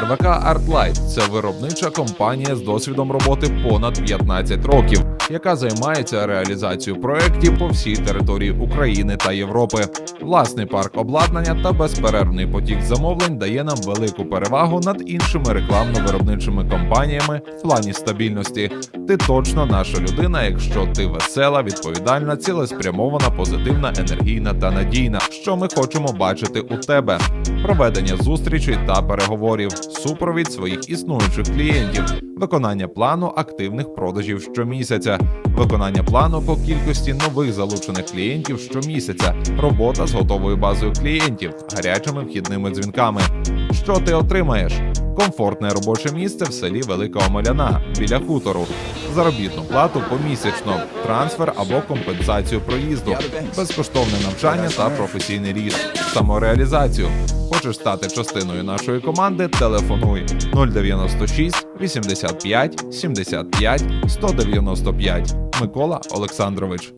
РВК Artlight – це виробнича компанія з досвідом роботи понад 15 років, яка займається реалізацією проєктів по всій території України та Європи. Власний парк обладнання та безперервний потік замовлень дає нам велику перевагу над іншими рекламно-виробничими компаніями в плані стабільності. Ти точно наша людина, якщо ти весела, відповідальна, цілеспрямована, позитивна, енергійна та надійна. Що ми хочемо бачити у тебе: проведення зустрічей та переговорів, супровід своїх існуючих клієнтів, виконання плану активних продажів щомісяця, виконання плану по кількості нових залучених клієнтів щомісяця, робота з готовою базою клієнтів, гарячими вхідними дзвінками. Що ти отримаєш? Комфортне робоче місце в селі Велика Омеляна біля хутору, заробітну плату помісячно, трансфер або компенсацію проїзду, безкоштовне навчання та професійний ріст, самореалізацію. Хочеш стати частиною нашої команди? Телефонуй 096 85 75 195. Микола Олександрович.